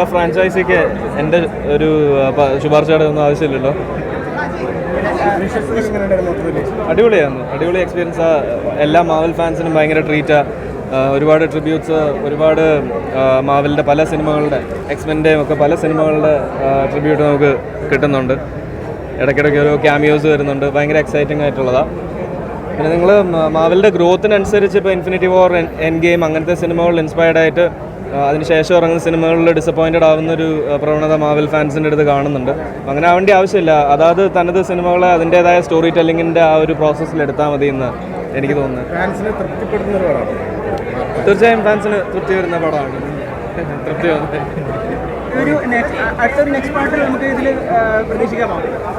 ഫ്രാഞ്ചൈസിക്ക് എന്റെ ഒരു ശുപാർശയുടെ ഒന്നും ആവശ്യമില്ലല്ലോ. അടിപൊളിയാണ് അടിപൊളി എക്സ്പീരിയൻസ് എല്ലാ മാവൽ ഫാൻസിനും ഭയങ്കര ട്രീറ്റ് ഒരുപാട് ട്രിബ്യൂട്ട്സ് ഒരുപാട് മാവലിന്റെ പല സിനിമകളുടെ എക്സ്മെന്റെയും ഒക്കെ പല സിനിമകളുടെ ട്രിബ്യൂട്ട് നമുക്ക് കിട്ടുന്നുണ്ട്. ഇടയ്ക്കിടയ്ക്ക് ഓരോ ക്യാമിയോസ് വരുന്നുണ്ട്. ഭയങ്കര എക്സൈറ്റിംഗ് ആയിട്ടുള്ളതാണ് പിന്നെ നിങ്ങൾ മാവലിന്റെ ഗ്രോത്തിനനുസരിച്ച് ഇപ്പോൾ ഇൻഫിനിറ്റി വോർ എൻ ഗെയിം അങ്ങനത്തെ സിനിമകൾ ഇൻസ്പയർഡ് ആയിട്ട് അതിനുശേഷം ഇറങ്ങുന്ന സിനിമകളിൽ ഡിസപ്പോയിന്റഡ് ആവുന്ന ഒരു പ്രവണത മാവൽ ഫാൻസിന്റെ അടുത്ത് കാണുന്നുണ്ട്. അങ്ങനെ ആവേണ്ട ആവശ്യമില്ല. അതാത് തനത് സിനിമകളെ അതിന്റേതായ സ്റ്റോറി ടെല്ലിങ്ങിന്റെ ആ ഒരു പ്രോസസ്സിൽ എടുത്താൽ മതി എന്ന് എനിക്ക് തോന്നുന്നു. ഫാൻസിനെ തൃപ്തിപ്പെടുത്തുന്ന ഒരു പടമാണ്. തീർച്ചയായും ഫാൻസിന് തൃപ്തി വരുന്ന പടമാണ്. തൃപ്തി ഒരു അടുത്തൊരു നെക്സ്റ്റ് പാർട്ട് നമുക്ക് ഇതിൽ പ്രതീക്ഷിക്കാമോ?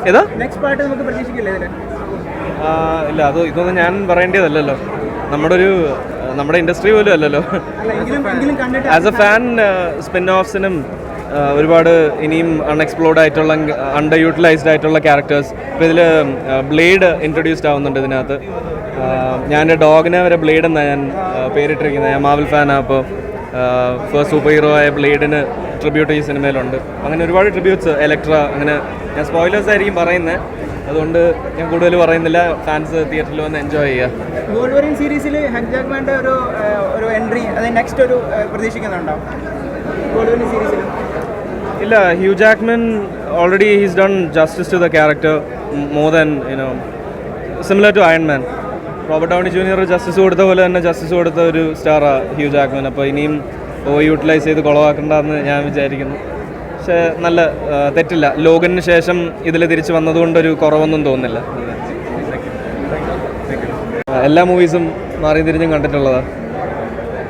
ഏതാ? നെക്സ്റ്റ് പാർട്ട് നമുക്ക് പ്രതീക്ഷിക്കില്ലേ ഇതിൽ ആ, ഇല്ല അത് ഇതൊന്നും ഞാൻ പറയേണ്ടതല്ലല്ലോ. നമ്മുടെ ഒരു നമ്മുടെ ഇൻഡസ്ട്രി പോലും അല്ലല്ലോ. ആസ് എ ഫാൻ സ്പിൻ ഓഫ്സിനും ഒരുപാട് ഇനിയും അൺഎക്സ്പ്ലോർഡ് ആയിട്ടുള്ള അണ്ടർ യൂട്ടിലൈസ്ഡ് ആയിട്ടുള്ള ക്യാരക്ടേഴ്സ് ഇപ്പോൾ ഇതിൽ ബ്ലേഡ് ഇൻട്രൊഡ്യൂസ്ഡ് ആവുന്നുണ്ട് ഇതിനകത്ത്. ഞാൻ എന്റെ ഡോഗിനെ വരെ ബ്ലേഡ് എന്നാണ് ഞാൻ ആ, പേരിട്ടിരിക്കുന്നത്. ഞാൻ മാവൽ ഫാനാണ് അപ്പോൾ ഫസ്റ്റ് സൂപ്പർ ഹീറോ ആയ ബ്ലേഡിന് ട്രിബ്യൂട്ട് ഈ സിനിമയിലുണ്ട് അങ്ങനെ ഒരുപാട് ട്രിബ്യൂട്ട്സ് എലക്ട്ര അങ്ങനെ ഞാൻ സ്പോയിലേഴ്സ് ആയിരിക്കും പറയുന്നത് അതുകൊണ്ട് ഞാൻ കൂടുതൽ പറയുന്നില്ല. ഫാൻസ് തിയേറ്ററിൽ വന്ന് എൻജോയ് ചെയ്യുക. സീരീസിൽ ഹെൻജാക്മാന്റെ ഒരു ഒരു എൻട്രി അത് നെക്സ്റ്റ് ഒരു പ്രതീക്ഷിക്കുന്നുണ്ടോ? സീരീസിൽ ഇല്ല Hugh Jackman already he's done justice to the character more than you know similar to Iron Man Robert Downey junior justice കൊടുത്ത പോലെ തന്നെ ജസ്റ്റിസ് കൊടുത്ത ഒരു സ്റ്റാറാണ് ഹ്യൂ ജാക്മൻ അപ്പോൾ ഇനിയും യൂട്ടിലൈസ് ചെയ്ത് കുളവാക്കണ്ടെന്ന് ഞാൻ വിചാരിക്കുന്നു. പക്ഷേ നല്ല തെറ്റില്ല. ലോഗിന് ശേഷം ഇതിൽ തിരിച്ച് വന്നതുകൊണ്ടൊരു കുറവൊന്നും തോന്നുന്നില്ല. എല്ലാ മൂവീസും മാറി തിരിഞ്ഞും കണ്ടിട്ടുള്ളതാണ്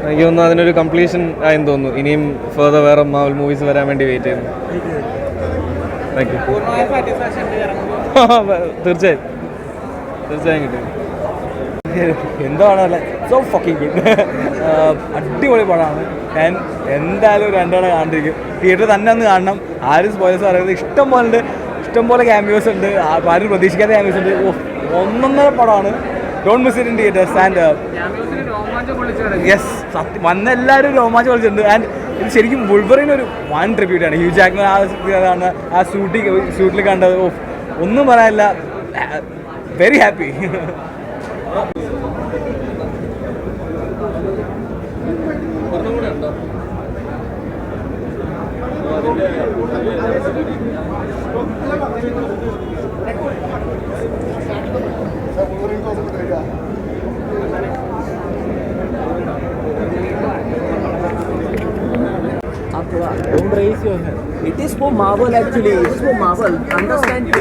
എനിക്ക് തോന്നുന്നു അതിനൊരു കംപ്ലീഷൻ ആയെന്ന് തോന്നുന്നു. ഇനിയും ഫെർദർ വേറെ മാവൽ മൂവീസ് വരാൻ വേണ്ടി വെയിറ്റ് ചെയ്യുന്നു. താങ്ക് യു തീർച്ചയായും. തീർച്ചയായും കിട്ടും. എന്താണ് സോ ഫക്കിംഗ് ഗുഡ് അടിപൊളി പടമാണ്. ഞാൻ എന്തായാലും രണ്ടെണ്ണം കണ്ടിരിക്കും തിയേറ്റർ തന്നെ ഒന്ന് കാണണം. ആരും സ്പോയിലേഴ്സ് പറയുന്നത് ഇഷ്ടം പോലെ ഉണ്ട് ഇഷ്ടം പോലെ ക്യാമ്പ്യൂസ് ഉണ്ട്. ആരും പ്രതീക്ഷിക്കാത്ത ക്യാമ്പ്യൂസ് ഉണ്ട്. ഒന്നൊന്നര പടമാണ്. Don't miss it in theatres and yes സത്യം. വന്ന എല്ലാവരും രോമാഞ്ചം കളിച്ചിട്ടുണ്ട് ആൻഡ് ഇത് ശരിക്കും ബുൾബറിന് ഒരു വൺ ആണ്. ഹ്യൂ ജാക്മൻ ആ കാണുന്ന ആ സൂട്ടി സൂട്ടിൽ കണ്ടത്. ഓഫ് ഒന്നും പറയാനില്ല. Very happy It is for Marvel actually. It is for Marvel. Understand?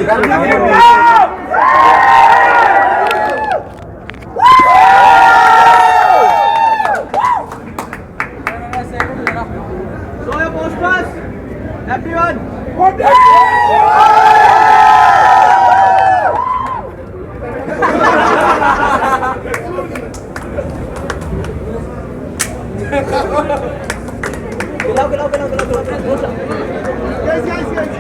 গেলাও গেলাও গেলাও গেলাও গেলাও গাইস গাইস গাইস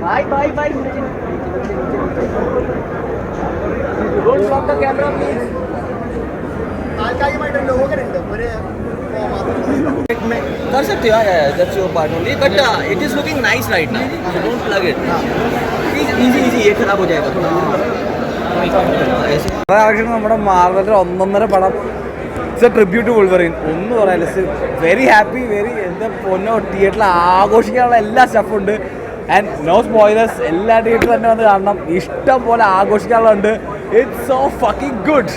भाई भाई भाई रोड शॉप का camera please yeah, that's your part only but uh, it is looking nice right now so don't plug it please easy easy ये खराब हो जाएगा थोड़ा ऐसे ആക്ഷൻ നമ്മുടെ മാർവലിന്റെ ഒന്നൊന്നര പടം ഇറ്റ്സ് എ ട്രിബ്യൂട്ട് വുൾവറിൻ ഒന്നും പറയാനില്ല വെരി ഹാപ്പി വെരി എന്താ പൊന്നോ തിയേറ്ററിൽ ആഘോഷിക്കാനുള്ള എല്ലാ സ്റ്റഫും ഉണ്ട് ആൻഡ് നോ സ്പോയിലേഴ്സ് എല്ലാ തിയേറ്ററിൽ തന്നെ വന്ന് കാണണം ഇഷ്ടം പോലെ ആഘോഷിക്കാനുള്ളത് ഇറ്റ്സ് സോ ഫക്കിംഗ് ഗുഡ്